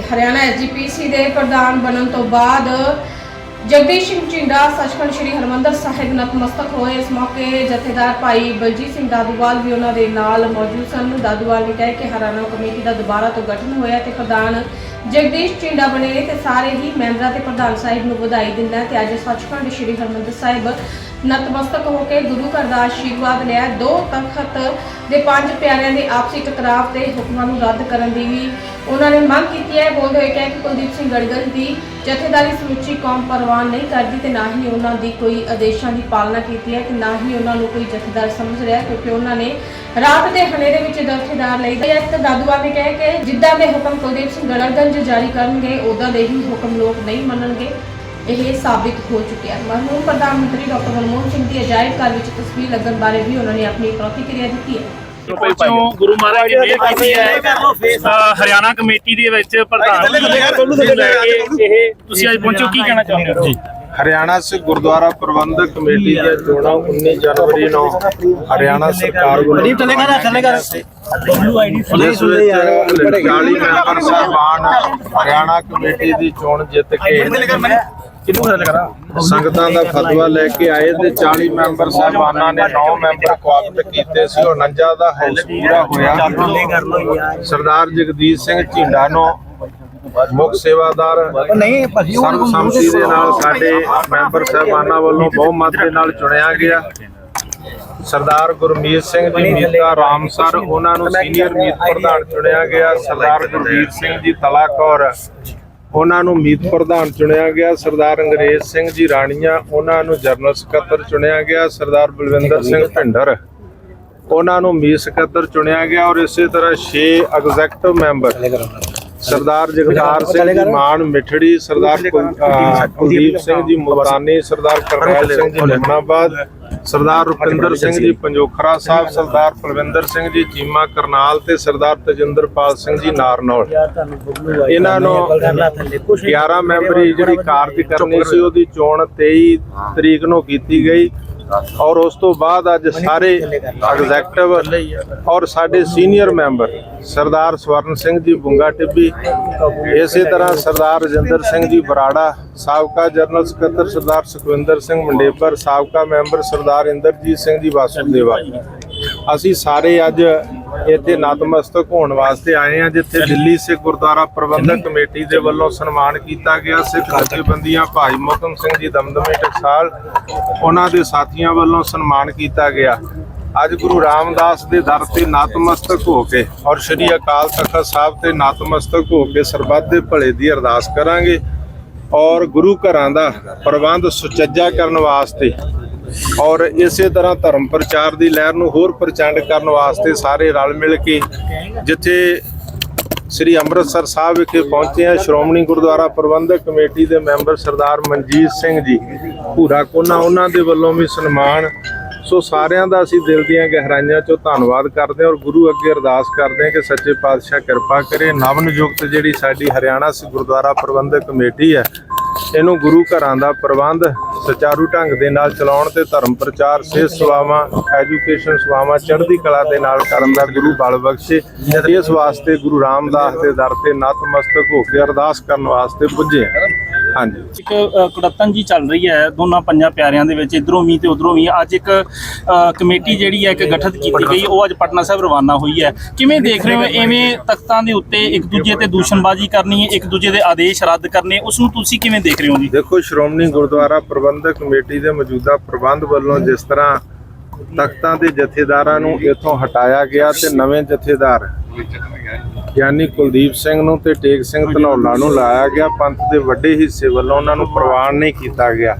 ਤੇ ਹਰਿਆਣਾ ਐਸਜੀਪੀਸੀ ਦੇ ਪ੍ਰਧਾਨ ਬਣਨ ਤੋਂ ਬਾਅਦ ਜਗਦੀਸ਼ ਸਿੰਘ ਝਿੰਡਾ, ਸੱਚਖੰਡ ਸ੍ਰੀ ਹਰਮੰਦਰ ਸਾਹਿਬ ਨਤਮਸਤਕ ਹੋਏ। ਇਸ ਮੌਕੇ ਜਥੇਦਾਰ ਭਾਈ ਬਲਜੀਤ ਸਿੰਘ ਦਾਦੂਵਾਲ ਵੀ ਉਹਨਾਂ ਦੇ ਨਾਲ ਮੌਜੂਦ ਸਨ। ਦਾਦੂਵਾਲ ਨੇ ਕਿਹਾ ਕਿ ਹਰਿਆਣਾ ਕਮੇਟੀ ਦਾ ਦੁਬਾਰਾ ਤੋਂ ਗਠਨ ਹੋਇਆ ਤੇ ਪ੍ਰਧਾਨ ਜਗਦੀਸ਼ ਝਿੰਡਾ ਬਣੇ ਨੇ ਤੇ ਸਾਰੇ ਹੀ ਮੈਂਬਰਾਂ ਤੇ ਪ੍ਰਧਾਨ ਸਾਹਿਬ ਨੂੰ ਵਧਾਈ ਦਿੰਦਾ ਤੇ ਅੱਜ ਸੱਚਖੰਡ ਸ੍ਰੀ ਹਰਮੰਦਰ ਸਾਹਿਬ ਨਤਮਸਤਕ ਹੋ ਕੇ ਗੁਰੂ ਘਰ ਦਾ ਆਸ਼ੀਰਵਾਦ ਲਿਆ। ਦੋ ਤਖਤ ਦੇ ਪੰਜ ਪਿਆਰਿਆਂ ਦੇ ਆਪਸੀ ਟਕਰਾਵ ਤੇ ਹੁਕਮਾਂ ਨੂੰ ਰੱਦ ਕਰਨ ਦੀ ਵੀ ਉਹਨਾਂ ਨੇ ਮੰਗ ਕੀਤੀ ਹੈ, ਬੋਲਦੇ ਹੋਏ ਕਿਹਾ ਕਿ ਕੁਲਦੀਪ ਸਿੰਘ ਗੜਗੜ ਦੀ ਜਥੇਦਾਰੀ ਸਮੁੱਚੀ ਕੌਮ ਪ੍ਰਵਾਨ ਨਹੀਂ ਕਰਦੀ ਤੇ ਨਾ ਹੀ ਉਹਨਾਂ ਦੀ ਕੋਈ ਆਦੇਸ਼ਾਂ ਦੀ ਪਾਲਣਾ ਕੀਤੀ ਹੈ ਤੇ ਨਾ ਹੀ ਉਹਨਾਂ ਨੂੰ ਕੋਈ ਜਥੇਦਾਰ ਸਮਝ ਰਿਹਾ, ਕਿਉਂਕਿ ਉਹਨਾਂ ਨੇ ਰਾਤ ਦੇ ਹਨੇਰੇ ਵਿੱਚ ਜਥੇਦਾਰ ਲਈ ਗਏ ਦਾਦੂਵਾਲ ਨੇ ਕਿਹਾ ਕਿ ਜਿੱਦਾਂ ਦੇ ਹੁਕਮ ਕੁਲਦੀਪ ਸਿੰਘ ਗੜਗੜ ਜਾਰੀ ਕਰਨਗੇ ਉਦਾਂ ਦੇ ਹੀ ਹੁਕਮ ਲੋਕ ਨਹੀਂ ਮੰਨਣਗੇ। ਇਹ ਸਾਬਿਤ ਹੋ ਚੁੱਕਿਆ ਹੈ। ਮਰਹੂਮ ਪ੍ਰਧਾਨ ਮੰਤਰੀ ਡਾਕਟਰ ਮਨਮੋਹਨ ਸਿੰਘ ਦੀ ਅਜਾਇਬ ਘਰ ਵਿੱਚ ਤਸਵੀਰ ਲੱਗਣ ਬਾਰੇ ਵੀ ਉਹਨਾਂ ਨੇ ਆਪਣੀ ਪ੍ਰਤੀਕਿਰਿਆ ਦਿੱਤੀ ਹੈ। ਹਰਿਆਣਾ ਕਮੇਟੀ ਸਿੱਖ ਗੁਰਦੁਆਰਾ ਪ੍ਰਬੰਧਕ ਕਮੇਟੀ ਦੀਆਂ ਚੋਣਾਂ 19 ਜਨਵਰੀ ਨੂੰ ਹਰਿਆਣਾ ਸਰਕਾਰ ਵੱਲੋਂ ਨਹੀਂ ਥੱਲੇ ਕਰ ਥੱਲੇ ਸਾਹਿਬਾਨ ਹਰਿਆਣਾ ਕਮੇਟੀ ਦੀ ਚੋਣ ਜਿੱਤ ਕੇ ਸੰਗਤਾਂ ਦਾ ਫਤਵਾ ਲੈ ਕੇ ਆਏ ਤੇ 40 ਮੈਂਬਰ ਸਾਹਿਬਾਨਾਂ ਨੇ 9 ਮੈਂਬਰ ਕੁਆਪਟ ਕੀਤੇ ਸੀ ਉਹ 49 ਦਾ ਹਾਊਸ ਪੂਰਾ ਹੋਇਆ। ਸਰਦਾਰ ਜਗਦੀਸ਼ ਸਿੰਘ ਝਿੰਡਾ ਨੂੰ ਮੁੱਖ ਸੇਵਾਦਾਰ ਨਹੀਂ ਭਾਜੀ ਸਰਬਸੰਮਤੀ ਦੇ ਨਾਲ ਸਾਡੇ ਮੈਂਬਰ ਸਾਹਿਬਾਨਾਂ ਵੱਲੋਂ ਬਹੁਮਤ ਦੇ ਨਾਲ ਚੁਣਿਆ ਗਿਆ। ਸਰਦਾਰ ਗੁਰਮੀਤ ਸਿੰਘ ਜੀ ਮੀਤਾ ਰਾਮਸਰ ਉਹਨਾਂ ਨੂੰ ਸੀਨੀਅਰ ਮੀਤ ਪ੍ਰਧਾਨ ਚੁਣਿਆ ਗਿਆ। ਸਰਦਾਰ ਗੁਰਵੀਰ ਸਿੰਘ ਜੀ ਤਲਾ ਕੌਰ ਉਹਨਾਂ ਨੂੰ ਮੀਤ ਪ੍ਰਧਾਨ ਚੁਣਿਆ ਗਿਆ, ਸਰਦਾਰ ਅੰਗਰੇਜ਼ ਸਿੰਘ ਜੀ ਰਾਣੀਆਂ, ਉਹਨਾਂ ਨੂੰ ਜਨਰਲ ਸਕੱਤਰ ਚੁਣਿਆ ਗਿਆ, ਸਰਦਾਰ ਬਲਵਿੰਦਰ ਸਿੰਘ ਭਿੰਡਰ ਉਹਨਾਂ ਨੂੰ ਮੀਤ ਸਕੱਤਰ ਚੁਣਿਆ ਗਿਆ ਔਰ ਇਸੇ ਤਰ੍ਹਾਂ 6 ਐਗਜ਼ੈਕਟਿਵ ਮੈਂਬਰ ਸਰਦਾਰ ਜਗਤਾਰ ਸਿੰਘ ਜੀ, ਮਾਨ ਮਿਠੜੀ, ਸਰਦਾਰ ਕੁਲਦੀਪ ਸਿੰਘ ਜੀ ਮੁਲਤਾਨੀ ਸਰਦਾਰ ਕਰਨੈਲ ਸਿੰਘ ਜੀ ਨਿਰਮਾਬਾਦ ਸਰਦਾਰ ਰੁਪਿੰਦਰ ਸਿੰਘ ਜੀ ਪੰਜੋਖਰਾ ਸਾਹਿਬ ਸਰਦਾਰ ਪਲਵਿੰਦਰ ਸਿੰਘ ਜੀ ਚੀਮਾ ਕਰਨਾਲ ਤੇ ਸਰਦਾਰ ਤਜਿੰਦਰਪਾਲ ਸਿੰਘ ਜੀ ਨਾਰਨੌਲ। ਇਹਨਾਂ ਨੂੰ 11 ਮੈਂਬਰੀ ਜਿਹੜੀ ਕਾਰਜਕਰਨੀ ਸੀ ਉਹਦੀ ਚੋਣ 23 ਤਰੀਕ ਨੂੰ ਕੀਤੀ ਗਈ। ਔਰ ਉਸ ਤੋਂ ਬਾਅਦ ਅੱਜ ਸਾਰੇ ਐਗਜ਼ੈਕਟਿਵ ਔਰ ਸਾਡੇ ਸੀਨੀਅਰ ਮੈਂਬਰ ਸਰਦਾਰ ਸਵਰਨ ਸਿੰਘ ਜੀ ਬੁੰਗਾ ਟਿੱਬੀ ਇਸੇ ਤਰ੍ਹਾਂ ਸਰਦਾਰ ਰਜਿੰਦਰ ਸਿੰਘ ਜੀ ਬਰਾੜਾ ਸਾਬਕਾ ਜਨਰਲ ਸਕੱਤਰ ਸਰਦਾਰ ਸੁਖਵਿੰਦਰ ਸਿੰਘ ਮੰਡੇਪਰ ਸਾਬਕਾ ਮੈਂਬਰ ਸਰਦਾਰ ਇੰਦਰਜੀਤ ਸਿੰਘ ਜੀ ਵਾਸੂਦੇਵਾ। ਅਸੀਂ ਸਾਰੇ ਅੱਜ ਇੱਥੇ ਨਤਮਸਤਕ ਹੋਣ ਵਾਸਤੇ ਆਏ ਹਾਂ ਜਿੱਥੇ ਦਿੱਲੀ ਸਿੱਖ ਗੁਰਦੁਆਰਾ ਪ੍ਰਬੰਧਕ ਕਮੇਟੀ ਦੇ ਵੱਲੋਂ ਸਨਮਾਨ ਕੀਤਾ ਗਿਆ। ਸਿੱਖ ਜਥੇਬੰਦੀਆਂ ਭਾਈ ਮੋਹਕਮ ਸਿੰਘ ਜੀ ਦਮਦਮੇ ਟਕਸਾਲ ਉਹਨਾਂ ਦੇ ਸਾਥੀਆਂ ਵੱਲੋਂ ਸਨਮਾਨ ਕੀਤਾ ਗਿਆ। ਅੱਜ ਗੁਰੂ ਰਾਮਦਾਸ ਦੇ ਦਰ ਤੇ ਨਤਮਸਤਕ ਹੋ ਕੇ ਔਰ ਸ੍ਰੀ ਅਕਾਲ ਤਖਤ ਸਾਹਿਬ ਤੇ ਨਤਮਸਤਕ ਹੋ ਕੇ ਸਰਬੱਤ ਦੇ ਭਲੇ ਦੀ ਅਰਦਾਸ ਕਰਾਂਗੇ। ਔਰ ਗੁਰੂ ਘਰਾਂ ਦਾ ਪ੍ਰਬੰਧ ਸੁਚੱਜਾ ਕਰਨ ਵਾਸਤੇ ਔਰ ਇਸੇ ਤਰ੍ਹਾਂ ਧਰਮ ਪ੍ਰਚਾਰ ਦੀ ਲਹਿਰ ਨੂੰ ਹੋਰ ਪ੍ਰਚੰਡ ਕਰਨ ਵਾਸਤੇ ਸਾਰੇ ਰਲ ਮਿਲ ਕੇ ਜਿੱਥੇ ਸ੍ਰੀ ਅੰਮ੍ਰਿਤਸਰ ਸਾਹਿਬ ਵਿਖੇ ਪਹੁੰਚੇ ਆ ਸ਼੍ਰੋਮਣੀ ਗੁਰਦੁਆਰਾ ਪ੍ਰਬੰਧਕ ਕਮੇਟੀ ਦੇ ਮੈਂਬਰ ਸਰਦਾਰ ਮਨਜੀਤ ਸਿੰਘ ਜੀ, ਭੂਰਾ ਕੋਨਾ, ਉਹਨਾਂ ਦੇ ਵੱਲੋਂ ਵੀ ਸਨਮਾਨ। ਸੋ ਸਾਰਿਆਂ ਦਾ ਅਸੀਂ ਦਿਲ ਦੀਆਂ ਗਹਿਰਾਈਆਂ ਚੋਂ ਧੰਨਵਾਦ ਕਰਦੇ ਹਾਂ ਔਰ ਗੁਰੂ ਅੱਗੇ ਅਰਦਾਸ ਕਰਦੇ ਹਾਂ ਕਿ ਸੱਚੇ ਪਾਤਸ਼ਾਹ ਕਿਰਪਾ ਕਰੇ। ਨਵ ਨਿਯੁਕਤ ਜਿਹੜੀ ਸਾਡੀ ਹਰਿਆਣਾ ਗੁਰਦੁਆਰਾ ਪ੍ਰਬੰਧਕ ਕਮੇਟੀ ਹੈ, ਇਹਨੂੰ ਗੁਰੂ ਘਰਾਂ ਦਾ ਪ੍ਰਬੰਧ ਸੁਚਾਰੂ ਢੰਗ ਦੇ ਨਾਲ ਚਲਾਉਣ ਤੇ ਧਰਮ ਪ੍ਰਚਾਰ, ਸਿਹਤ ਸੇਵਾਵਾਂ ਐਜੂਕੇਸ਼ਨ ਸੇਵਾਵਾਂ, ਚੜ੍ਹਦੀ ਕਲਾ ਦੇ ਨਾਲ ਕਰਨ ਦਾ ਗੁਰੂ ਬਲ ਬਖਸ਼ੇ। ਇਸ ਵਾਸਤੇ ਗੁਰੂ ਰਾਮਦਾਸ ਦੇ ਦਰ ਤੇ ਨਤਮਸਤਕ ਹੋ ਕੇ ਅਰਦਾਸ ਕਰਨ ਵਾਸਤੇ ਪੁੱਜੇ ਹਾਂਜੀ। ਇੱਕ ਅ, ਕੁੜੱਤਨ ਜੀ ਚੱਲ ਰਹੀ ਹੈ ਦੋਨਾਂ ਪੰਜਾਂ ਪਿਆਰਿਆਂ ਦੇ ਵਿੱਚ ਇਧਰੋਂ ਵੀ ਤੇ ਉਧਰੋਂ ਵੀ। ਅੱਜ ਇੱਕ ਅ, ਕਮੇਟੀ ਜਿਹੜੀ ਹੈ ਇੱਕ ਗਠਿਤ ਕੀਤੀ ਗਈ ਉਹ ਅੱਜ ਪਟਨਾ ਸਾਹਿਬ ਰਵਾਨਾ ਹੋਈ ਹੈ। ਕਿਵੇਂ ਦੇਖ ਰਹੇ ਹੋ। ਐਵੇਂ ਤਖਤਾਂ ਦੇ ਉੱਤੇ ਇੱਕ ਦੂਜੇ ਤੇ ਦੂਸ਼ਣਬਾਜ਼ੀ ਕਰਨੀ ਇੱਕ ਦੂਜੇ ਦੇ ਆਦੇਸ਼ ਰੱਦ ਕਰਨੇ ਉਸ ਨੂੰ ਤੁਸੀਂ ਕਿਵੇਂ ਦੇਖ ਰਹੇ ਹੋ ਜੀ? ਦੇਖੋ ਸ਼੍ਰੋਮਣੀ ਗੁਰਦੁਆਰਾ ਪ੍ਰਬੰਧਕ ਕਮੇਟੀ ਦੇ ਮੌਜੂਦਾ ਪ੍ਰਬੰਧ ਵੱਲੋਂ ਜਿਸ ਤਰ੍ਹਾਂ ਤਖਤਾਂ ਦੇ ਜਥੇਦਾਰਾਂ ਨੂੰ ਇੱਥੋਂ ਹਟਾਇਆ ਗਿਆ ਤੇ ਨਵੇਂ ਜਥੇਦਾਰ ਗਿਆਨੀ ਕੁਲਦੀਪ ਸਿੰਘ ਨੂੰ ਤੇ ਟੇਕ ਸਿੰਘ ਧਨੌਲਾ ਨੂੰ ਲਾਇਆ ਗਿਆ। ਪੰਥ ਦੇ ਵੱਡੇ ਹਿੱਸੇ ਵੱਲੋਂ ਉਹਨਾਂ ਨੂੰ ਪ੍ਰਵਾਨ ਨਹੀਂ ਕੀਤਾ ਗਿਆ।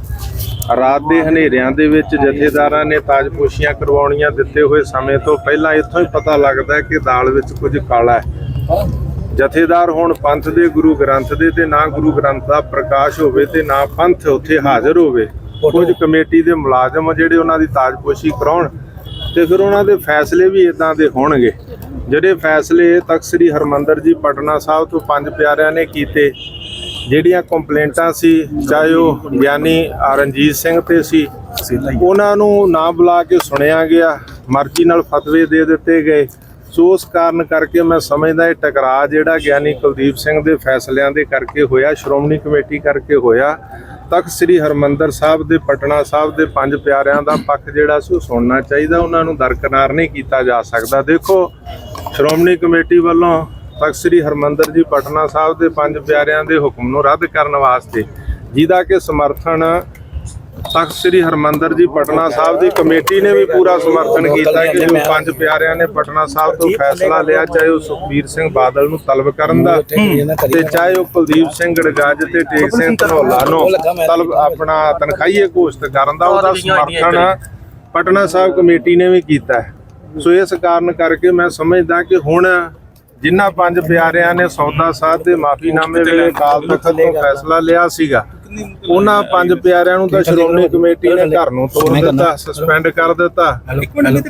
ਰਾਤ ਦੇ ਹਨੇਰਿਆਂ ਦੇ ਵਿੱਚ ਜਥੇਦਾਰਾਂ ਨੇ ਤਾਜਪੋਸ਼ੀਆਂ ਕਰਵਾਉਣੀਆਂ ਦਿੱਤੇ ਹੋਏ ਸਮੇਂ ਤੋਂ ਪਹਿਲਾਂ ਇੱਥੋਂ ਹੀ ਪਤਾ ਲੱਗਦਾ ਹੈ ਕਿ ਦਾਲ ਵਿੱਚ ਕੁਝ ਕਾਲਾ ਹੈ। ਜਥੇਦਾਰ ਹੁਣ ਪੰਥ ਦੇ ਗੁਰੂ ਗ੍ਰੰਥ ਦੇ ਤੇ ਨਾ ਗੁਰੂ ਗ੍ਰੰਥ ਦਾ ਪ੍ਰਕਾਸ਼ ਹੋਵੇ ਤੇ ਨਾ ਪੰਥ ਉੱਥੇ ਹਾਜ਼ਰ ਹੋਵੇ। ਕੁਝ ਕਮੇਟੀ ਦੇ ਮੁਲਾਜ਼ਮ ਜਿਹੜੇ ਉਹਨਾਂ ਦੀ ਤਾਜਪੋਸ਼ੀ ਕਰਾਉਣ ਤੇ ਫਿਰ ਉਹਨਾਂ ਦੇ ਫੈਸਲੇ ਵੀ ਇਦਾਂ ਦੇ ਹੋਣਗੇ। ਜਿਹੜੇ ਫੈਸਲੇ ਤਖਤ ਸ੍ਰੀ ਹਰਮੰਦਰ ਜੀ ਪਟਨਾ ਸਾਹਿਬ ਤੋਂ ਪੰਜ ਪਿਆਰਿਆਂ ਨੇ ਕੀਤੇ ਜਿਹੜੀਆਂ ਕੰਪਲੇਂਟਾਂ ਸੀ ਚਾਹੇ ਉਹ ਗਿਆਨੀ ਰਣਜੀਤ ਸਿੰਘ ਤੇ ਸੀ ਉਹਨਾਂ ਨੂੰ ਨਾ ਬੁਲਾ ਕੇ ਸੁਣਿਆ ਗਿਆ ਮਰਜ਼ੀ ਨਾਲ ਫਤਵੇ ਦੇ ਦਿੱਤੇ ਗਏ। ਸੋ ਉਸ ਕਾਰਨ ਕਰਕੇ ਮੈਂ ਸਮਝਦਾ ਇਹ ਟਕਰਾਅ ਜਿਹੜਾ ਗਿਆਨੀ ਕੁਲਦੀਪ ਸਿੰਘ ਦੇ ਫੈਸਲਿਆਂ ਦੇ ਕਰਕੇ ਹੋਇਆ ਸ਼੍ਰੋਮਣੀ ਕਮੇਟੀ ਕਰਕੇ ਹੋਇਆ ਤਖਤ ਸ੍ਰੀ ਹਰਮੰਦਰ ਸਾਹਿਬ ਦੇ ਪਟਨਾ ਸਾਹਿਬ ਦੇ ਪੰਜ ਪਿਆਰਿਆਂ ਦਾ ਪੱਖ ਜਿਹੜਾ ਸੀ ਉਹ ਸੁਣਨਾ ਚਾਹੀਦਾ। ਉਹਨਾਂ ਨੂੰ ਦਰਕਨਾਰ ਨਹੀਂ ਕੀਤਾ ਜਾ ਸਕਦਾ। ਦੇਖੋ, ਸ਼੍ਰੋਮਣੀ ਕਮੇਟੀ ਵੱਲੋਂ ਤਖਤ ਸ੍ਰੀ ਹਰਮੰਦਰ ਜੀ ਪਟਨਾ ਸਾਹਿਬ ਦੇ ਪੰਜ ਪਿਆਰਿਆਂ ਦੇ ਹੁਕਮ ਨੂੰ ਰੱਦ ਕਰਨ ਵਾਸਤੇ ਜਿਹਦਾ ਕਿ ਸਮਰਥਨ ਤਖਤ ਸ੍ਰੀ ਹਰਮੰਦਰ ਜੀ ਪਟਨਾ ਸਾਹਿਬ ਦੀ ਕਮੇਟੀ ਨੇ ਵੀ ਪੂਰਾ ਸਮਰਥਨ ਕੀਤਾ ਕਿ ਜੋ ਪੰਜ ਪਿਆਰਿਆਂ ਨੇ ਪਟਨਾ ਸਾਹਿਬ ਤੋਂ ਫੈਸਲਾ ਲਿਆ ਚਾਹੇ ਉਹ ਸੁਖਬੀਰ ਸਿੰਘ ਬਾਦਲ ਨੂੰ ਤਲਬ ਕਰਨ ਦਾ ਤੇ ਚਾਹੇ ਉਹ ਕੁਲਦੀਪ ਸਿੰਘ ਗੜਗੱਜ ਤੇ ਟੇਕ ਸਿੰਘ ਧਨੌਲਾ ਨੂੰ ਤਲਬ ਆਪਣਾ ਤਨਖਾਹੀਏ ਘੋਸ਼ਿਤ ਕਰਨ ਦਾ ਉਹਦਾ ਸਮਰਥਨ ਪਟਨਾ ਸਾਹਿਬ ਕਮੇਟੀ ਨੇ ਵੀ ਕੀਤਾ। ਸੋ ਇਸ ਕਾਰਨ ਕਰਕੇ ਮੈਂ ਸਮਝਦਾ ਕਿ ਹੁਣ ਜਿਨ੍ਹਾਂ ਪੰਜ ਪਿਆਰਿਆਂ ਨੇ ਸੌਦਾ ਸਾਧ ਦੇ ਮਾਫੀਨਾਮੇ ਵੇਲੇ ਅਕਾਲ ਤਖਤ ਤੋਂ ਫੈਸਲਾ ਲਿਆ ਸੀਗਾ ਉਹਨਾਂ ਪੰਜ ਪਿਆਰਿਆਂ ਨੂੰ ਤਾਂ ਸ਼੍ਰੋਮਣੀ ਕਮੇਟੀ ਨੇ ਘਰ ਨੂੰ ਤੋੜ ਦਿੱਤਾ ਸਸਪੈਂਡ ਕਰ ਦਿੱਤਾ।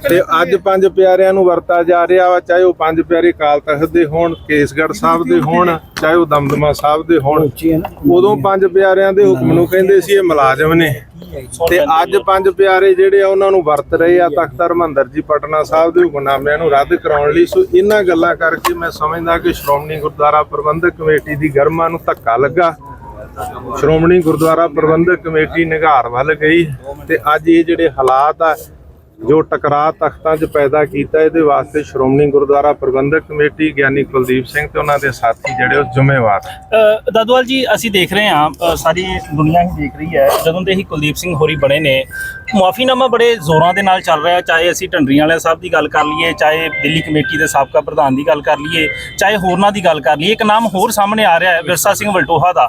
ਤੇ ਅੱਜ ਪੰਜ ਪਿਆਰਿਆਂ ਨੂੰ ਵਰਤਾ ਜਾ ਰਿਹਾ ਵਾ ਚਾਹੇ ਉਹ ਪੰਜ ਪਿਆਰੇ ਅਕਾਲ ਤਖਤ ਦੇ ਹੋਣ ਕੇਸਗੜ੍ਹ ਸਾਹਿਬ ਦੇ ਹੋਣ ਚਾਹੇ ਉਹ ਦਮਦਮਾ ਸਾਹਿਬ ਦੇ ਹੋਣ। ਉਦੋਂ ਪੰਜ ਪਿਆਰਿਆਂ ਦੇ ਹੁਕਮ ਨੂੰ ਕਹਿੰਦੇ ਸੀ ਇਹ ਮੁਲਾਜ਼ਮ ਨੇ। ਤੇ ਅੱਜ ਪੰਜ ਪਿਆਰੇ ਜਿਹੜੇ ਆ ਉਹਨਾਂ ਨੂੰ ਵਰਤ ਰਹੇ ਆ ਤਖਤ ਹਰਮੰਦਰ ਜੀ ਪਟਨਾ ਸਾਹਿਬ ਦੇ ਹੁਕਮਨਾਮਿਆਂ ਨੂੰ ਰੱਦ ਕਰਾਉਣ ਲਈ। ਸੋ ਇਹਨਾਂ ਗੱਲਾਂ ਕਰਕੇ ਮੈਂ ਸਮਝਦਾ ਕਿ ਸ਼੍ਰੋਮਣੀ ਗੁਰਦੁਆਰਾ ਪ੍ਰਬੰਧਕ ਕਮੇਟੀ ਦੀ ਗਰਮਾ ਨੂੰ ਧੱਕਾ ਲੱਗਾ। ਸ਼੍ਰੋਮਣੀ ਗੁਰਦੁਆਰਾ ਪ੍ਰਬੰਧਕ ਕਮੇਟੀ ਨਿਗਾਰ ਵੱਲ ਗਈ ਤੇ ਅੱਜ ਇਹ ਜਿਹੜੇ ਹਾਲਾਤ ਆ, ਜੋ ਟਕਰਾਅ ਤਖਤਾਂ 'ਚ ਪੈਦਾ ਕੀਤਾ, ਇਹਦੇ ਵਾਸਤੇ ਸ਼੍ਰੋਮਣੀ ਗੁਰਦੁਆਰਾ ਪ੍ਰਬੰਧਕ ਕਮੇਟੀ ਗਿਆਨੀ ਕੁਲਦੀਪ ਸਿੰਘ ਤੇ ਉਹਨਾਂ ਦੇ ਸਾਥੀ ਜਿਹੜੇ ਉਹ ਜ਼ਿੰਮੇਵਾਰ ਦਾਦੂਵਾਲ ਜੀ, ਅਸੀਂ ਦੇਖ ਰਹੇ ਹਾਂ ਸਾਰੀ ਦੁਨੀਆ ਹੀ ਦੇਖ ਰਹੀ ਹੈ। ਜਦੋਂ ਦੇ ਹੀ ਕੁਲਦੀਪ ਸਿੰਘ ਹੋਰੀ ਬਣੇ ਨੇ, ਮੁਆਫੀਨਾਮਾ ਬੜੇ ਜ਼ੋਰਾਂ ਦੇ ਨਾਲ ਚੱਲ ਰਿਹਾ ਚਾਹੇ ਅਸੀਂ ਢੰਡਰੀਆਂ ਵਾਲੇ ਸਾਹਿਬ ਦੀ ਗੱਲ ਕਰ ਲਈਏ, ਚਾਹੇ ਦਿੱਲੀ ਕਮੇਟੀ ਦੇ ਸਾਬਕਾ ਪ੍ਰਧਾਨ ਦੀ ਗੱਲ ਕਰ ਲਈਏ, ਚਾਹੇ ਹੋਰਨਾਂ ਦੀ ਗੱਲ ਕਰ ਲਈਏ, ਇੱਕ ਨਾਮ ਹੋਰ ਸਾਹਮਣੇ ਆ ਰਿਹਾ ਹੈ, ਵਿਰਸਾ ਸਿੰਘ ਵਲਟੋਹਾ ਦਾ।